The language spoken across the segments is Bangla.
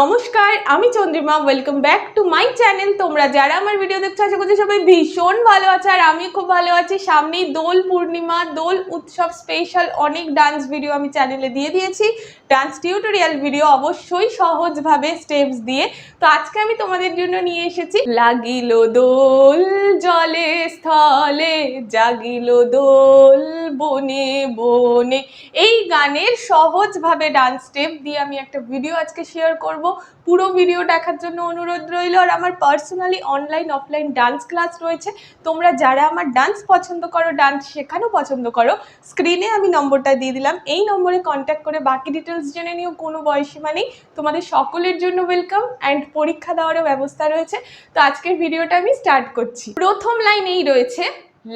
নমস্কার, আমি Chandrima welcome back to my channel তোমরা যারা আমার ভিডিও দেখছ, আশা করছি সবাই ভীষণ ভালো আছে, আর আমি খুব ভালো আছি। সামনেই দোল পূর্ণিমা, দোল উৎসব স্পেশাল অনেক ডান্স ভিডিও আমি চ্যানেলে দিয়ে দিয়েছি। ডান্স টিউটোরিয়াল ভিডিও অবশ্যই সহজভাবে স্টেপস দিয়ে। তো আজকে আমি তোমাদের জন্য নিয়ে এসেছি। লাগিল দোল জলে, স্থলে জাগিল দোল বনে বনে। এই গানের সহজভাবে ডান্স স্টেপ দিয়ে আমি একটা ভিডিও আজকে শেয়ার করব। পুরো ভিডিও দেখার জন্য অনুরোধ রইল। আর আমার personally online offline dance class রয়েছে। তোমরা যারা আমার ডান্স পছন্দ করো ডান্স শেখানো পছন্দ করো স্ক্রিনে আমি নম্বরটা দিয়ে দিলাম। এই নম্বরে কন্ট্যাক্ট করে বাকি ডিটেলস জেনে নিও, কোনো বয়সীমা নেই তোমাদের সকলের জন্য ওয়েলকাম অ্যান্ড পরীক্ষা দেওয়ারও ব্যবস্থা রয়েছে। তো আজকের ভিডিওটা আমি স্টার্ট করছি। প্রথম লাইন এই রয়েছে,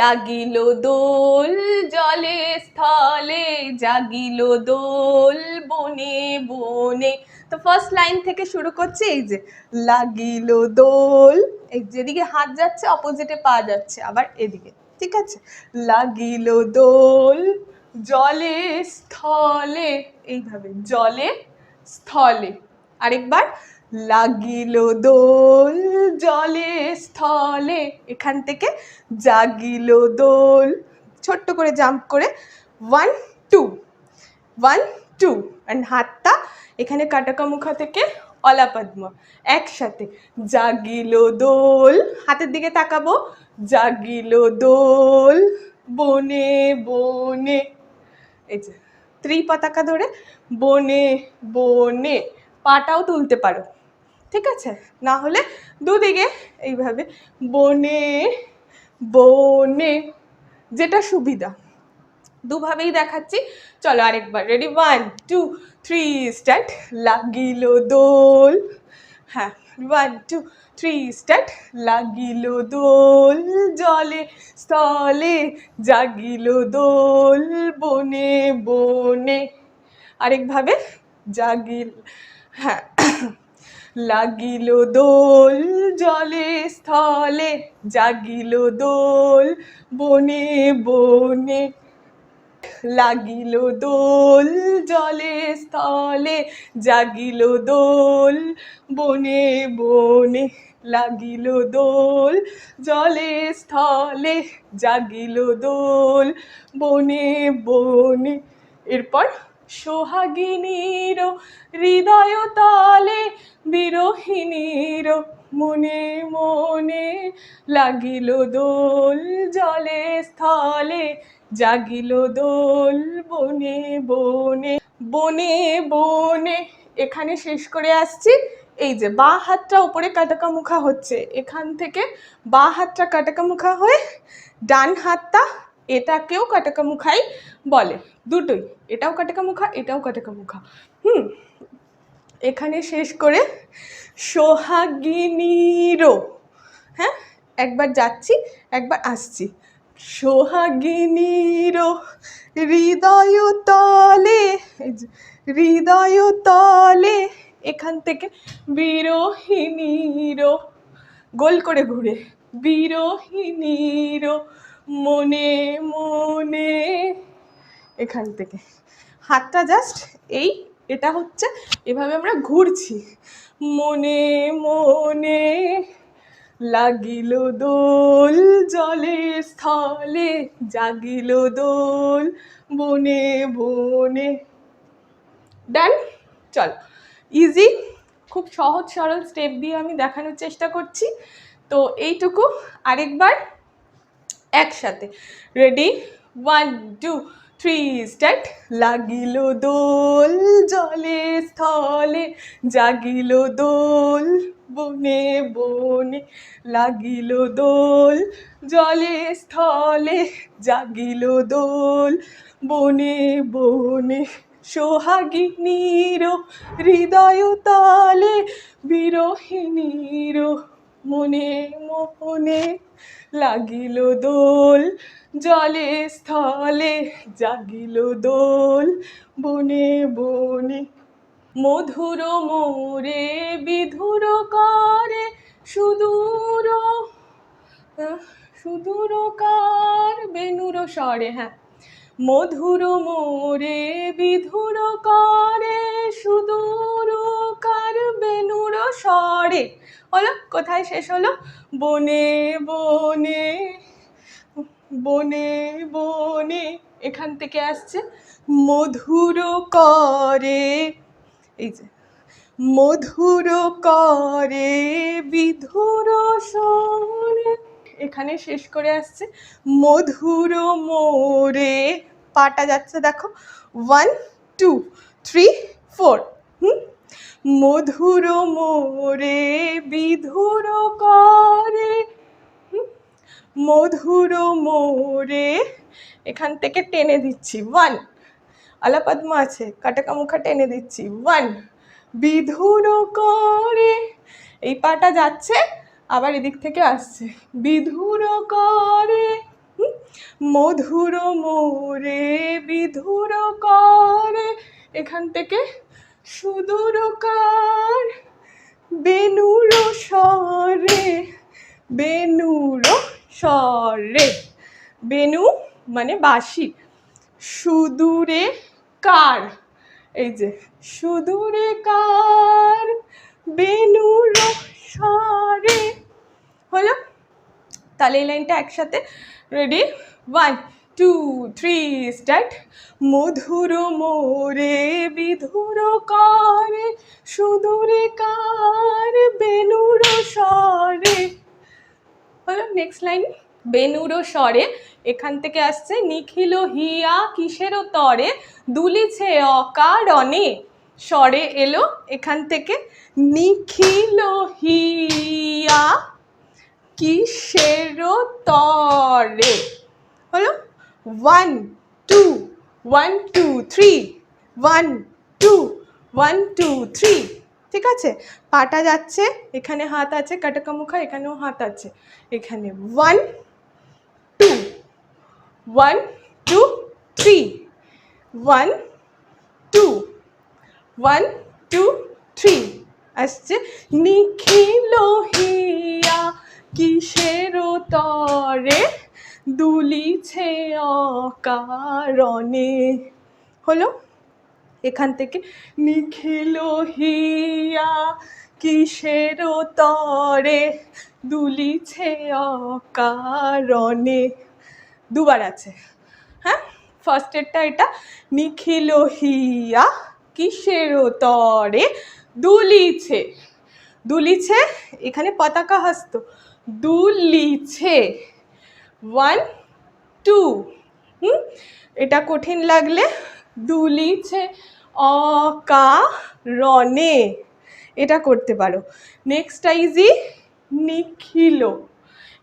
লাগিল দোল জলে স্থলে, জাগিল দোল বনে বনে। তো ফার্স্ট লাইন থেকে শুরু করছে, এই যে, লাগিল দোল। যেদিকে হাত যাচ্ছে অপোজিটে পা যাচ্ছে, আবার এদিকে, ঠিক আছে? লাগিল দোল জলে স্থলে, এইভাবে, জলে স্থলে। আরেকবার, লাগিল দোল জলে স্থলে, এখান থেকে জাগিল দোল। ছোট্ট করে জাম্প করে one two one two and হাতটা এখানে কাটাকা মুখা থেকে অলাপদ্ম, একসাথে। জাগিল দোল, হাতের দিকে তাকাবো, জাগিল দোল, বনে বনে। এই যে ত্রি পতাকা ধরে বনে বনে পাটাও তুলতে পারো, ঠিক আছে? না হলে দুদিকে এইভাবে বনে বনে, যেটা সুবিধা। দুভাবেই দেখাচ্ছি। চলো আরেকবার ready one two three start লাগিল দোল। হ্যাঁ। ওয়ান টু থ্রি স্টার্ট লাগিল দোল জলে, স্থলে জাগিল দোল বনে বনে। আরেকভাবে, জাগিল হ্যাঁ লাগিল দোল জলে, স্থলে জাগিল দোল বনে বনে। লাগিল দোল জলে, স্থলে জাগিল দোল, বনে বনে লাগিল দোল, জলে, স্থলে জাগিল দোল, বনে বনে। এরপর সোহাগিনীর হৃদয় তলে বিরোহিনীর মনে মনে লাগিল দোল জলে স্থলে, জাগিল দোল বনে বনে বনে বনে। এখানে শেষ করে আসছি। এই যে বা হাতটা উপরে কাটাকা মুখা হচ্ছে, এখান থেকে বা হাতটা কাটাকা মুখা হয়ে ডান হাতটা এটাকেও কাটাকা মুখাই বলে। দুটোই, এটাও কাটাকা মুখা এটাও কাটাকা মুখা হুম, এখানে শেষ করে সোহাগিনীরও হ্যাঁ একবার যাচ্ছি, একবার আসছি। সোহাগিনীর হৃদয় তলে হৃদয় তলে, এখান থেকে বিরোহিনীর গোল করে ঘুরে বিরোহিনীর মনে মনে। এখান থেকে। হাতটা জাস্ট এই, এটা হচ্ছে, এভাবে আমরা ঘুরছি। মনে মনে লাগিল দোল জলে, স্থলে জাগিল দোল বনে বনে। ডান চল। ইজি খুব সহজ, সরল স্টেপ দিয়ে আমি দেখানোর চেষ্টা করছি। তো এইটুকু। আরেকবার। একসাথে। Ready one two three start লাগিল দোল জলে, স্থলে, জাগিল দোল বনে বনে। লাগিল দোল জলে, স্থলে, জাগিল দোল বনে বনে। সোহাগিনীর, হৃদয় তালে বিরোহিনীর মনে মনে লাগিল দোল, জলে স্থলে জাগিল দোল, বনে বনে। মধুর মোরে বিধুর করে সুদূর সুদূর কার বেনুর স্বরে হ্যাঁ। মধুর মোরে বিধুর করে, সুদূর কার বে স্বরে? হলো, কোথায় শেষ হলো? বনে বনে বনে বনে। এখান থেকে আসছে মধুর করে, এই যে, মধুর করে বিধুর স্বরে। এখানে শেষ করে আসছে। মধুর মোরে পাটা যাচ্ছে দেখো। ওয়ান টু থ্রি ফোর হুম? মধুর মোরে বিধুর করে। মধুর মোরে এখান থেকে টেনে দিচ্ছি। ওয়ান আলাপদ্ম আছে। কাটাকা মুখা টেনে দিচ্ছি। ওয়ান বিধুর করে। এই পাটা যাচ্ছে আবার এদিক থেকে আসছে। বিধুর করে মধুর মোরে, বিধুর করে। এখান থেকে সুদূর কার? বেনুর স্বরে বেনুর স্বরে। বেনু মানে বাসি সুদূরে কার? এই যে, সুদূরে কার? বেনুর স্বরে হলো? তাহলে এই লাইনটা একসাথে ready one two three start মধুর মোরে, বিধুর করে, সুদূরে কার, বেনুর স্বরে। হলো নেক্সট লাইন বেনুর স্বরে, এখান থেকে আসছে, নিখিল হিয়া কিসেরও তরে? দুলিছে অকারণে। স্বরে এলো, এখান থেকে, নিখিল হিয়া কিসেরও তরে? হলো one two one two three one two one two three ঠিক আছে? পাটা যাচ্ছে, এখানে হাত আছে কাটাকা মুখা এখানেও হাত আছে। এখানে one two one two three one one two three আসছে। নিখিল কিসের তরে দুলিছে অকারণে? হলো এখান থেকে। নিখিল হিয়া কিসের তরে দুলিছে অকারণে? দুবার আছে। হ্যাঁ? ফার্স্ট এরটা এটা। নিখিল হিয়া কিসের তরে দুলিছে? দুলিছে? এখানে পতাকা হস্ত। দুলিছে। ওয়ান টু হুম? এটা কঠিন লাগলে দুলিছে অকা রনে এটা করতে পারো। নেক্সট ইজি নিখিল।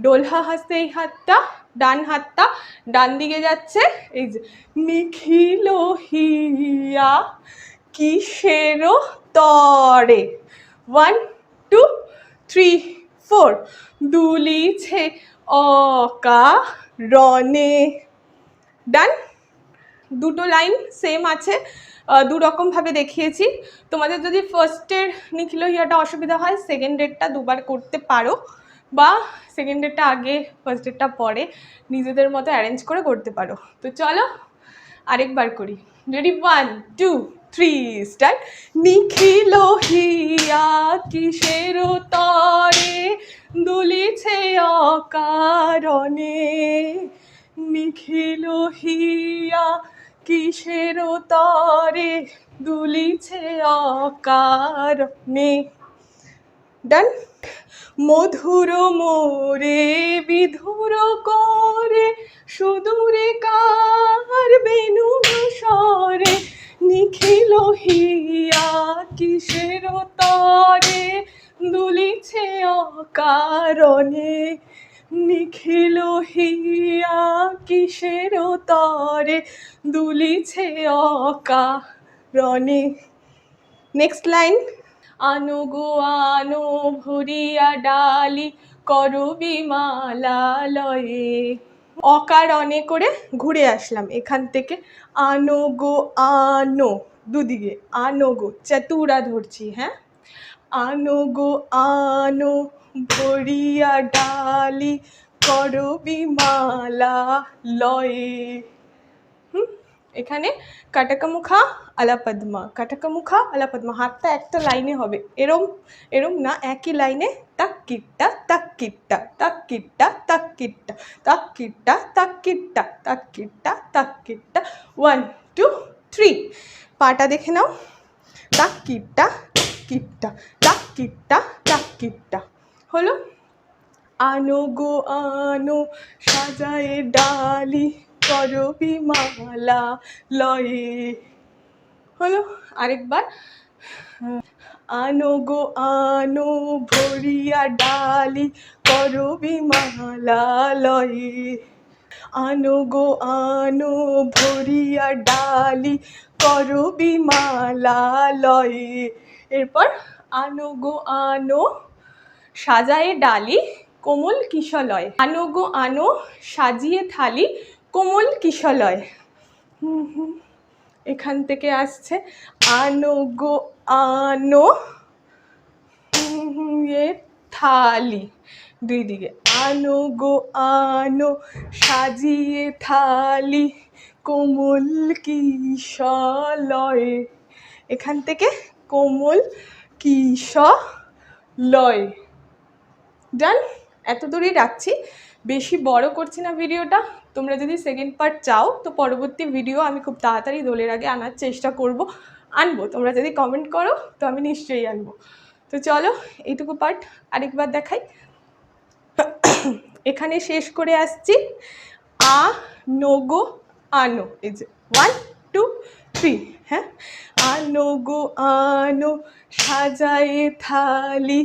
ডোলহা হাসতে এই হাতটা, ডান হাতটা, ডান দিকে যাচ্ছে। এই যে, নিখিল হিয়া কিসের তরে? ওয়ান টু থ্রি ফোর দুলিছে অকা রনে ডান দুটো লাইন সেম আছে। দু রকমভাবে দেখিয়েছি। তোমাদের যদি ফার্স্টের নিখিল হিয়াটা অসুবিধা হয় সেকেন্ড ডেটটা দুবার করতে পারো। বা সেকেন্ড ডেটটা আগে ফার্স্ট ডেটটা পরে নিজেদের মতো অ্যারেঞ্জ করে করতে পারো। তো চলো আরেকবার করি। Ready one two three start নিখিল হিয়া কিসের তরে? দুলিছে অকারণে। নিখিল হিয়া কিসের তরে? দুলিছে অকারণে। ডান মধুর মোরে, বিধুর করে, সুদূরে কার বেনু স্বরে নিখিল হিয়া কিসের তরে দুলিছে অকারণে। নিখিল হিয়া কিসের তরে দুলিছে অকারণে। নেক্সট লাইন আনো গো আনো ভরিয়া ডালি করবি মালালয়ে। অকারণে করে ঘুরে আসলাম। এখান থেকে আনো গো, আনো, দুদিকে আনো গো, চতুরা ধরছি হ্যাঁ? আনো গো, আনো, ভরিয়া ডালি, করবি মালা লয়ে। এখানে কাটাকামুখা আলাপদ্মা কাটাকামুখা আলাপদ্মা হাতটা একটা লাইনে হবে এরম এরম না একই লাইনে তাক কিট্টা তাক কিট্টা তাক কিট্টা তাক কিট্টা তাক তাক তাক তাক ওয়ান টু থ্রি পাটা দেখে নাও তাক কিট্টা কিট্টা তাক তাক হলো আনো গো আনো সাজায়ে ডালি করবি মালা লয়ে। হলো আরেকবার। আনো গো, আনো ভরিয়া ডালি করবি মালা লয়ে। আনো গো, আনো ভরিয়া ডালি করবি মালা লয়ে। এরপর আনো গো, আনো সাজায়ে ডালি কোমল কিশলয়। আনো গো, আনো সাজিয়ে থালি কোমল কিশলয়। এখান থেকে আসছে আনো গো, আনো। এ থালি। দুই দিকে, আনো গো, আনো। সাজিয়ে থালি কোমল কিশলয়। এখান থেকে কোমল কিশলয়। ডান, এত দূরেই রাখছি। বেশি বড় করছি না ভিডিওটা। তোমরা যদি সেকেন্ড পার্ট চাও, তো পরবর্তী ভিডিও আমি খুব তাড়াতাড়ি দোলের আগে আনার চেষ্টা করব, আনব। তোমরা যদি কমেন্ট করো, তো আমি নিশ্চয়ই আনব। তো চলো, এইটুকু পার্ট আরেকবার দেখাই। এখানে শেষ করে আসছি। আ নোগো আনো এই যে ওয়ান টু থ্রি হ্যাঁ? আনো গো আনো সাজায়ে থালি,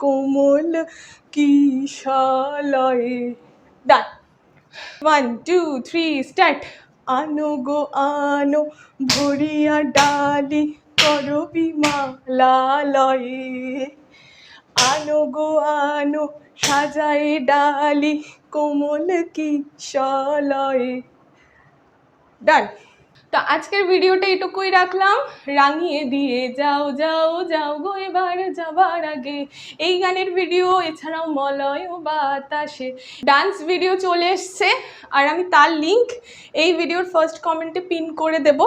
কোমল কিশলয়ে। ডান ওয়ান টু থ্রি স্টার্ট আনো গো, আনো। ভরিয়া ডালি করবি মালালয়ে আনো গো, আনো। সাজায়ে ডালি কোমল কি সলয়ে ডান তো আজকের ভিডিওটা এটুকুই রাখলাম। রাঙিয়ে দিয়ে যাও যাও যাও গো এবার যাবার আগে। এই গানের ভিডিও, এছাড়াও মলয় বাতাসে। ডান্স ভিডিও চলে এসছে, আর আমি তার লিঙ্ক এই ভিডিওর ফার্স্ট কমেন্টে পিন করে দেব।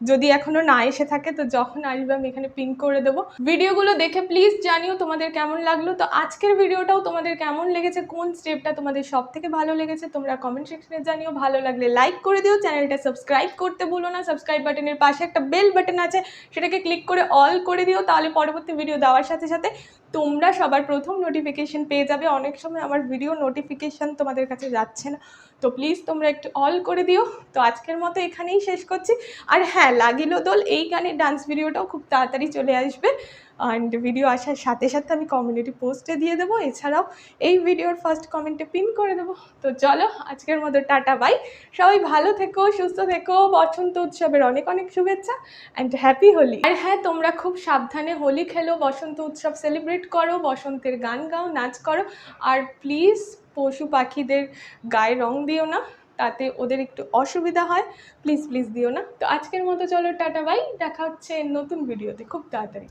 যদি এখনও না এসে থাকে, তো যখন আসবে আমি এখানে পিন করে দেবো। ভিডিওগুলো দেখে প্লিজ জানিও তোমাদের কেমন লাগল। তো আজকের ভিডিওটাও তোমাদের কেমন লেগেছে? কোন স্টেপটা তোমাদের সব থেকে ভালো লেগেছে? তোমরা কমেন্ট সেকশনে জানিও। ভালো লাগলে লাইক করে দিও। চ্যানেলটা সাবস্ক্রাইব করতে ভুলো না। সাবস্ক্রাইব বাটনের পাশে একটা বেল বাটন আছে। সেটাকে ক্লিক করে অল করে দিও। তাহলে পরবর্তী ভিডিও দেওয়ার সাথে সাথে তোমরা সবার প্রথম নোটিফিকেশান পেয়ে যাবে। অনেক সময় আমার ভিডিও নোটিফিকেশান তোমাদের কাছে যাচ্ছে না। তো প্লিজ তোমরা একটু অল করে দিও। তো আজকের মতো এখানেই শেষ করছি। আর হ্যাঁ লাগিলো দোল, এই গানের ডান্স ভিডিওটাও খুব তাড়াতাড়ি চলে আসবে। অ্যান্ড ভিডিও আসার সাথে সাথে আমি কমিউনিটি পোস্টে দিয়ে দেবো। এছাড়াও এই ভিডিওর ফার্স্ট কমেন্টে পিন করে দেবো। তো চলো, আজকের মতো টাটা বাই সবাই ভালো থেকো, সুস্থ থেকো। বসন্ত উৎসবের অনেক অনেক শুভেচ্ছা অ্যান্ড হ্যাপি হোলি। আর হ্যাঁ তোমরা খুব সাবধানে হোলি খেলো, বসন্ত উৎসব সেলিব্রেট করো, বসন্তের গান গাও, নাচ করো। আর প্লিজ পশু পাখিদের গায়ে রং দিও না, তাতে ওদের একটু অসুবিধা হয়। প্লিজ প্লিজ দিও না। তো আজকের মতো চলো, টাটা বাই দেখা হচ্ছে নতুন ভিডিওতে খুব তাড়াতাড়ি।